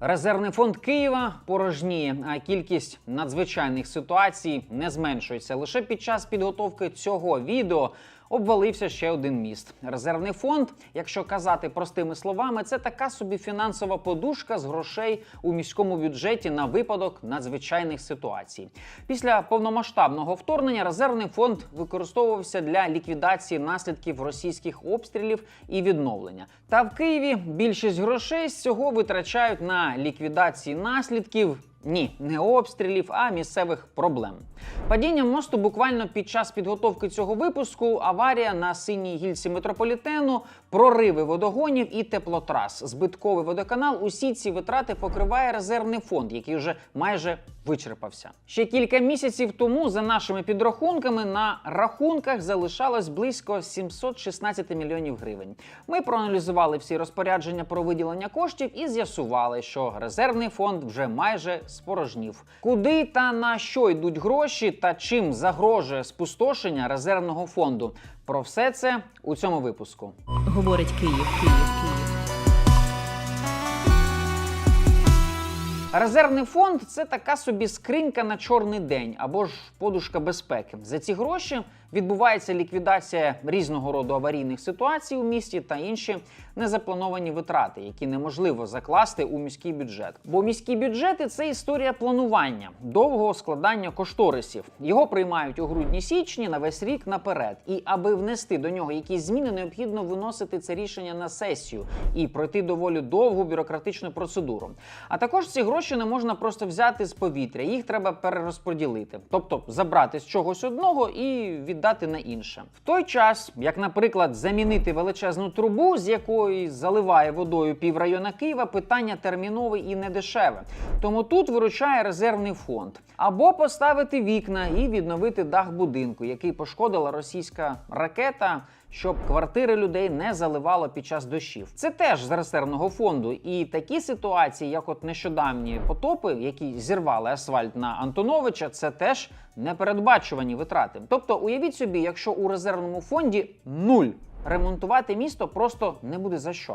Резервний фонд Києва порожніє, а кількість надзвичайних ситуацій не зменшується. Лише під час підготовки цього відео обвалився ще один міст. Резервний фонд, якщо казати простими словами, це така собі фінансова подушка з грошей у міському бюджеті на випадок надзвичайних ситуацій. Після повномасштабного вторгнення резервний фонд використовувався для ліквідації наслідків російських обстрілів і відновлення. Та в Києві більшість грошей з цього витрачають на ліквідації наслідків. Ні, не обстрілів, а місцевих проблем. Падіння мосту буквально під час підготовки цього випуску, аварія на синій гільці метрополітену, прориви водогонів і теплотрас. Збитковий водоканал. Усі ці витрати покриває резервний фонд, який вже майже вичерпався. Ще кілька місяців тому, за нашими підрахунками, на рахунках залишалось близько 716 мільйонів гривень. Ми проаналізували всі розпорядження про виділення коштів і з'ясували, що резервний фонд вже майже спорожнів. Куди та на що йдуть гроші, та чим загрожує спустошення резервного фонду? Про все це у цьому випуску. Говорить Київ, Київ, Київ. Резервний фонд це така собі скринька на чорний день або ж подушка безпеки. За ці гроші відбувається ліквідація різного роду аварійних ситуацій у місті та інші незаплановані витрати, які неможливо закласти у міський бюджет. Бо міські бюджети це історія планування, довгого складання кошторисів. Його приймають у грудні-січні на весь рік наперед. І аби внести до нього якісь зміни, необхідно виносити це рішення на сесію і пройти доволі довгу бюрократичну процедуру. А також ці гроші не можна просто взяти з повітря, їх треба перерозподілити, тобто забрати з чогось одного і віддати на інше. В той час, як, наприклад, замінити величезну трубу, з якої заливає водою піврайона Києва, питання термінове і недешеве. Тому тут виручає резервний фонд. Або поставити вікна і відновити дах будинку, який пошкодила російська ракета. Щоб квартири людей не заливало під час дощів, це теж з резервного фонду. І такі ситуації, як от нещодавні потопи, які зірвали асфальт на Антоновича, це теж непередбачувані витрати. Тобто, уявіть собі, якщо у резервному фонді нуль ремонтувати місто просто не буде за що.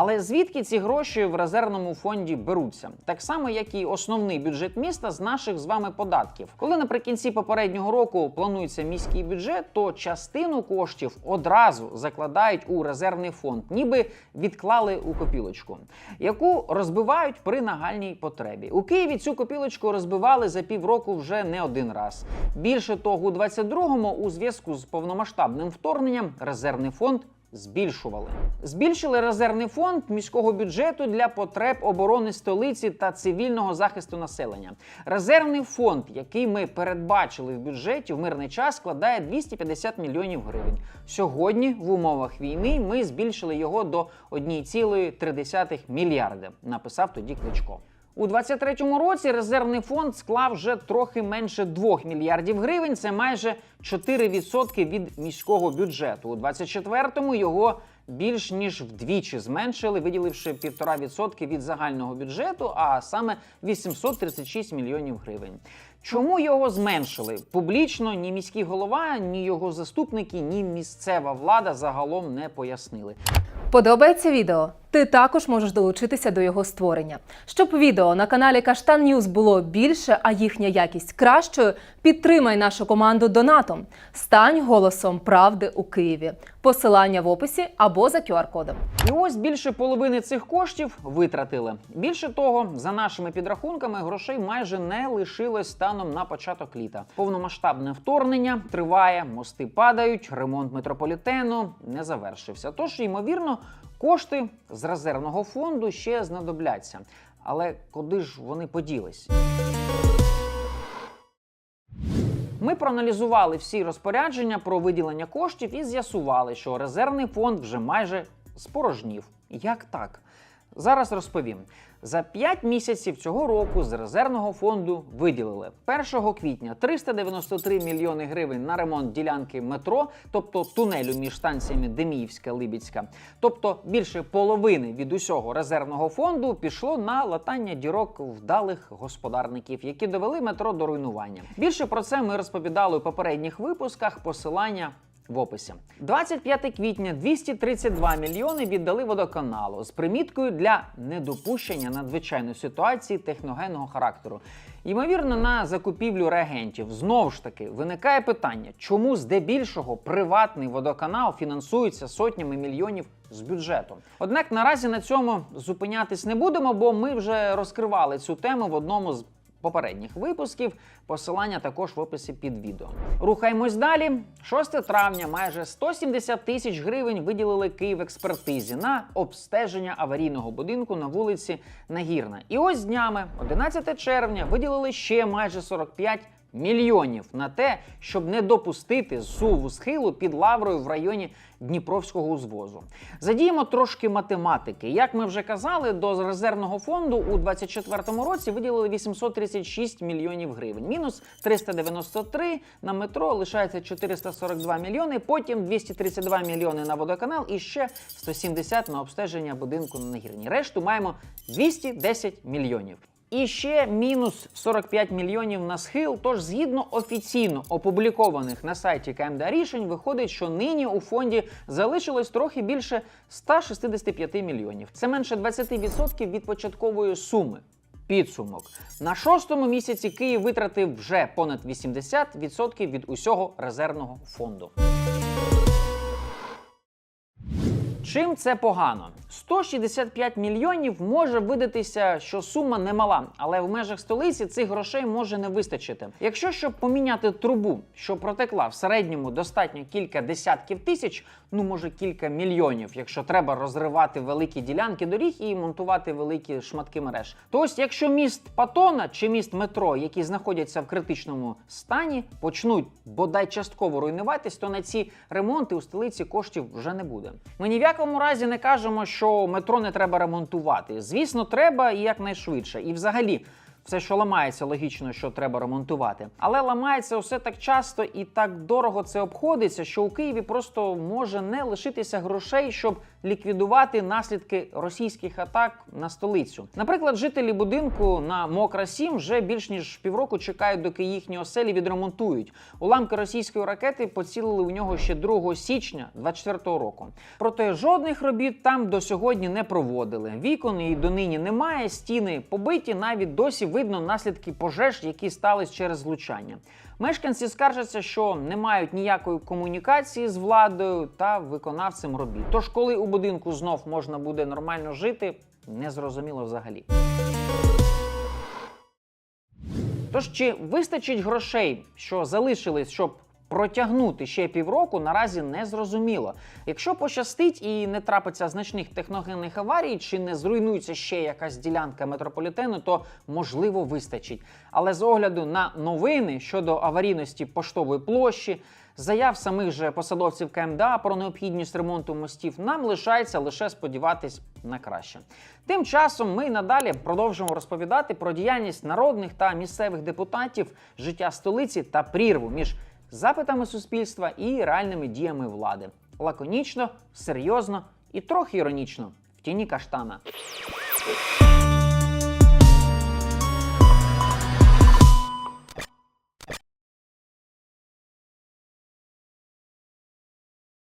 Але звідки ці гроші в резервному фонді беруться? Так само, як і основний бюджет міста з наших з вами податків. Коли наприкінці попереднього року планується міський бюджет, то частину коштів одразу закладають у резервний фонд, ніби відклали у копілочку, яку розбивають при нагальній потребі. У Києві цю копілочку розбивали за півроку вже не один раз. Більше того, у 22-му у зв'язку з повномасштабним вторгненням резервний фонд збільшували. Збільшили резервний фонд міського бюджету для потреб оборони столиці та цивільного захисту населення. Резервний фонд, який ми передбачили в бюджеті в мирний час, складає 250 мільйонів гривень. Сьогодні, в умовах війни, ми збільшили його до 1,3 мільярда. Написав тоді Кличко. У 23-му році резервний фонд склав вже трохи менше 2 мільярдів гривень. Це майже 4% від міського бюджету. У 24-му його більш ніж вдвічі зменшили, виділивши 1,5% від загального бюджету, а саме 836 мільйонів гривень. Чому його зменшили? Публічно ні міський голова, ні його заступники, ні місцева влада загалом не пояснили. Подобається відео? Ти також можеш долучитися до його створення. Щоб відео на каналі Каштан Ньюз було більше, а їхня якість кращою, підтримай нашу команду донатом. Стань голосом правди у Києві. Посилання в описі або за QR-кодом. І ось більше половини цих коштів витратили. Більше того, за нашими підрахунками, грошей майже не лишилось станом на початок літа. Повномасштабне вторгнення триває, мости падають, ремонт метрополітену не завершився. Тож, ймовірно, кошти з резервного фонду ще знадобляться. Але куди ж вони поділись? Ми проаналізували всі розпорядження про виділення коштів і з'ясували, що резервний фонд вже майже спорожнів. Як так? Зараз розповім. За 5 місяців цього року з резервного фонду виділили 1 квітня 393 мільйони гривень на ремонт ділянки метро, тобто тунелю між станціями Деміївська Либідська. Тобто більше половини від усього резервного фонду пішло на латання дірок вдалих господарників, які довели метро до руйнування. Більше про це ми розповідали у попередніх випусках. Посилання в описі. 25 квітня 232 мільйони віддали водоканалу з приміткою для недопущення надзвичайної ситуації техногенного характеру. Ймовірно, на закупівлю реагентів. Знову ж таки, виникає питання, чому здебільшого приватний водоканал фінансується сотнями мільйонів з бюджету. Однак наразі на цьому зупинятись не будемо, бо ми вже розкривали цю тему в одному з попередніх випусків. Посилання також в описі під відео. Рухаємось далі. 6 травня майже 170 тисяч гривень виділили Київ експертизі на обстеження аварійного будинку на вулиці Нагірна. І ось днями, 11 червня, виділили ще майже 45 мільйонів на те, щоб не допустити зсуву схилу під лаврою в районі Дніпровського узвозу. Задіємо трошки математики. Як ми вже казали, до резервного фонду у 2024 році виділили 836 мільйонів гривень. Мінус 393 на метро лишається 442 мільйони. Потім 232 мільйони на водоканал і ще 170 на обстеження будинку на Нагірні. Решту маємо 210 мільйонів. І ще мінус 45 мільйонів на схил. Тож, згідно офіційно опублікованих на сайті КМДА рішень, виходить, що нині у фонді залишилось трохи більше 165 мільйонів. Це менше 20% від початкової суми. Підсумок на шостому місяці Київ витратив вже понад 80% від усього резервного фонду. Чим це погано? 165 мільйонів може видатися, що сума немала, але в межах столиці цих грошей може не вистачити. Якщо щоб поміняти трубу, що протекла в середньому достатньо кілька десятків тисяч, ну може кілька мільйонів, якщо треба розривати великі ділянки доріг і монтувати великі шматки мереж. То ось, якщо міст Патона чи міст метро, які знаходяться в критичному стані, почнуть бодай частково руйнуватись, то на ці ремонти у столиці коштів вже не буде. Ми ні в якому разі не кажемо, що метро не треба ремонтувати. Звісно, треба і якнайшвидше. І взагалі. Все, що ламається, логічно, що треба ремонтувати. Але ламається все так часто і так дорого це обходиться, що у Києві просто може не лишитися грошей, щоб ліквідувати наслідки російських атак на столицю. Наприклад, жителі будинку на Мокра 7 вже більш ніж півроку чекають, доки їхні оселі відремонтують. Уламки російської ракети поцілили в нього ще 2 січня 24-го року. Проте жодних робіт там до сьогодні не проводили. Вікон і донині немає, стіни побиті, навіть досі видно наслідки пожеж, які стались через влучання. Мешканці скаржаться, що не мають ніякої комунікації з владою та виконавцем робіт. Тож, коли у будинку знов можна буде нормально жити, незрозуміло взагалі. Тож чи вистачить грошей, що залишились, щоб протягнути ще півроку, наразі не зрозуміло. Якщо пощастить і не трапиться значних техногенних аварій, чи не зруйнується ще якась ділянка метрополітену, то можливо вистачить. Але з огляду на новини щодо аварійності поштової площі, заяв самих же посадовців КМДА про необхідність ремонту мостів, нам лишається лише сподіватись на краще. Тим часом ми надалі продовжимо розповідати про діяльність народних та місцевих депутатів, життя столиці та прірву між запитами суспільства і реальними діями влади. Лаконічно, серйозно і трохи іронічно в тіні каштана.